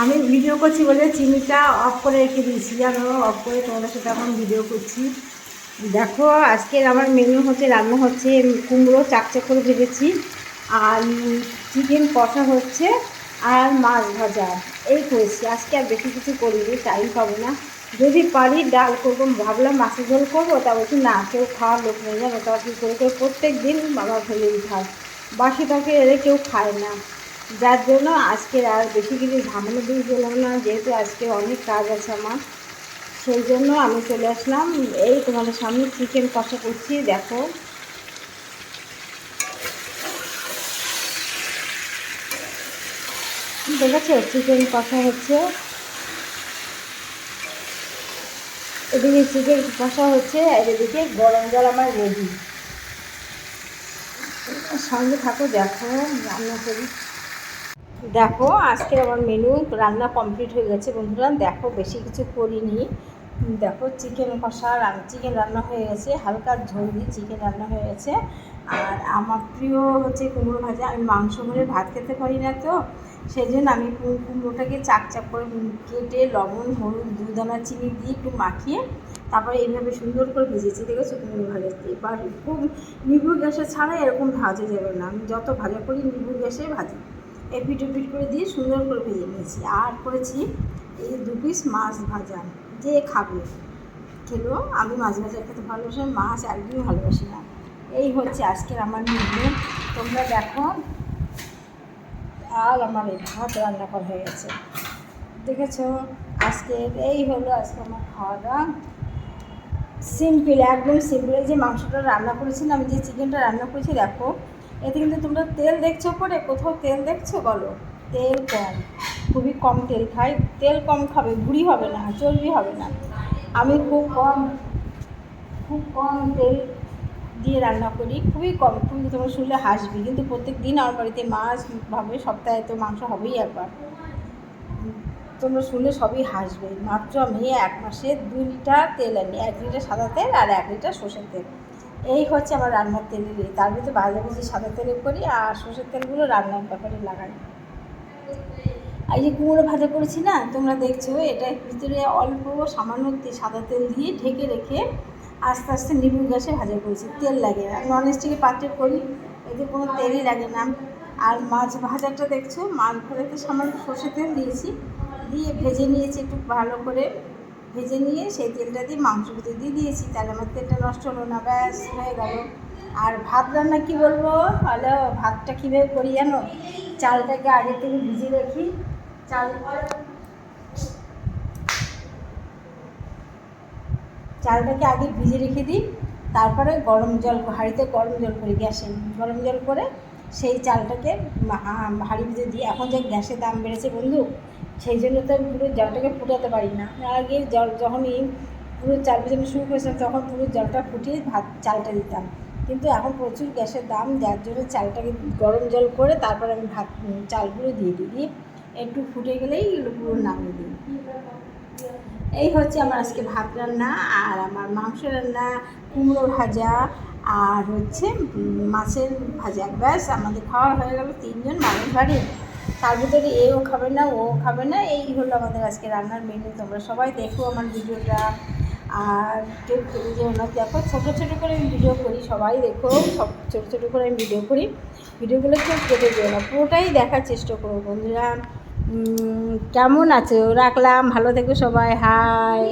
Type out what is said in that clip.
আমি ভিডিও করছি বলে চিনিটা অফ করে রেখে দিয়েছি, জানো? অফ করে তোমাদের সাথে এখন ভিডিও করছি। দেখো, আজকের আমার মেনু হচ্ছে, রান্না হচ্ছে কুমড়ো চাকচাক করে ভেজেছি, আর চিকেন কষা হচ্ছে, আর মাছ ভাজা। এই করেছি। আজকে আর বেশি কিছু করিনি টাইম পাবো না। যদি পারি, ডাল করব। ভাবলাম মাছের ঝোল করব তা বলছি না, কেউ খাওয়ার লোক নেই, জানো? তা কী করে করে প্রত্যেক দিন বাবা ফেলেই খায় বাসি তরকারি এলে কেউ খায় না। যার জন্য আজকের আর বেশি কিছু ঝামেলা দিয়ে গেলাম না, যেহেতু আজকে অনেক কাজ আছে আমার। সেই জন্য আমি চলে আসলাম। এই তোমাদের সামনে চিকেন কষা করছি, দেখো। দেখেছ? চিকেন কষা হচ্ছে। এদিকে চিকেন কষা হচ্ছে, আর এদিকে গরম জল আমার রেডি। সঙ্গে থাকো, দেখো, রান্না করি। দেখো, আজকে আমার মেনু রান্না কমপ্লিট হয়ে গেছে বন্ধুরা। দেখো, বেশি কিছু করিনি। দেখো চিকেন কষা চিকেন রান্না হয়ে গেছে। হালকা ঝোল দিয়ে চিকেন রান্না হয়ে গেছে। আর আমার প্রিয় হচ্ছে কুমড়ো ভাজা। আমি মাংস ভরে ভাত খেতে পারি না তো। সেই জন্য আমি কুমড়োটাকে চাক চাক করে কেটে লবণ, হলুদ দুদানা চিনি দিয়ে একটু মাখিয়ে তারপরে এইভাবে সুন্দর করে ভেজেছি। দেখেছ কুমড়ো ভাজা? এবার খুব নিবু গ্যাসে ছাড়া এরকম ভাজা যাবে না। আমি যত ভাজা করি নিবু গ্যাসে ভাজি। এপিট এপিট করে দিয়ে সুন্দর করে ভেজে নিয়েছি। আর করেছি এই দু পিস মাছ ভাজা। যে খাবে, খেলো। আমি মাছ ভাজা খেতে ভালোবাসি মাছ একদমই ভালোবাসি না। এই হচ্ছে আজকের আমার মেনু। তোমরা দেখো আর আমার এই ভাত রান্না করা হয়ে গেছে। দেখেছ? আজকে এই হলো আজকে আমার খাওয়া দাওয়া। সিম্পল একদম সিম্পল যে মাংসটা রান্না করেছি না আমি যে চিকেনটা রান্না করেছি, দেখো। এতে কিন্তু তোমরা তেল দেখছ পরে? কোথাও তেল দেখছ বলো? তেল কম। খুবই কম তেল খাই তেল কম খাবে, ভুড়ি হবে না, চর্বি হবে না। আমি খুব কম খুব কম তেল দিয়ে রান্না করি। খুবই কম। তুমি তোমরা শুনলে হাসবি। কিন্তু প্রত্যেক দিন আমার বাড়িতে মাছ ভাবে, সপ্তাহে তো মাংস হবেই একবার। তোমরা শুনলে সবই হাসবে। মাত্র আমি এক মাসে দুই লিটার তেল আনি। এক লিটার সাদা তেল আর এক লিটার সর্ষের তেল। এই হচ্ছে আমার রান্নার তেলের ইয়ে। তার ভিতরে বুঝি সাদা তেলে করি আর সর্ষের তেলগুলো রান্নার ব্যাপারে লাগাই। আর এই যে কুমড়ো ভাজা করেছি না, তোমরা দেখছ, এটা ভিতরে অল্প সামান্য সাদা তেল দিয়ে ঢেকে রেখে আস্তে আস্তে নিবু গ্যাসে ভাজা করেছি। তেল লাগে না নন স্টিকের পাত্রে করি, এতে কোনো তেলই লাগে না। আর মাছ ভাজাটা দেখছ, মাছ ভাজাতে সামান্য সর্ষে তেল দিয়েছি, দিয়ে ভেজে নিয়েছি একটু ভালো করে। ভেজে নিয়ে সেই তেলটা দিয়ে মাংস ভিতরে দিয়ে দিয়েছি। তাহলে আমার তেলটা নষ্ট হলো না, ব্যাস, হয়ে গেল। আর ভাত রান্না কি বলব? হলো ভাতটা কীভাবে করি জানো? চালটাকে আগে থেকে ভিজিয়ে রাখি। চাল চালটাকে আগে ভিজে রেখে দিই। তারপরে গরম জল, হাঁড়িতে গরম জল করে গ্যাসে, গরম জল করে সেই চালটাকে হাঁড়ি ভিজে দিই এখন যে গ্যাসের দাম বেড়েছে বন্ধু সেই জন্য তো আমি পুরো জলটাকে ফুটাতে পারি না। আগে জল যখনই পুরো চাল ভেজানো শুরু করেছিলাম, তখন পুরো জলটা ফুটিয়ে ভাত, চালটা দিতাম। কিন্তু এখন প্রচুর গ্যাসের দাম, যার জন্য চালটাকে গরম জল করে তারপর আমি ভাত চালগুলো দিয়ে দিই। দিয়ে একটু ফুটে গেলেই এগুলো পুরো নামিয়ে দিই। এই হচ্ছে আমার আজকে ভাত রান্না, আর আমার মাংস রান্না, কুমড়ো ভাজা, আর হচ্ছে মাছের ভাজা। ব্যাস, আমাদের খাওয়া হয়ে গেল তিনজন মানুষ বাড়ি। তার ভিতরে এও খাবে না, ও খাবে না, এই হলো আমাদের আজকে রান্নার মেনু তোমরা সবাই দেখো আমার ভিডিওটা। আর কেউ খেতে যেও না, দেখো, ছোটো ছোটো করে আমি ভিডিও করি, সবাই দেখো, সব ছোটো ছোটো করে আমি ভিডিও করি। ভিডিওগুলো কেউ কেটে যেও না, পুরোটাই দেখার চেষ্টা করো বন্ধুরা। কেমন আছো? রাখলাম, ভালো থেকো সবাই, হাই।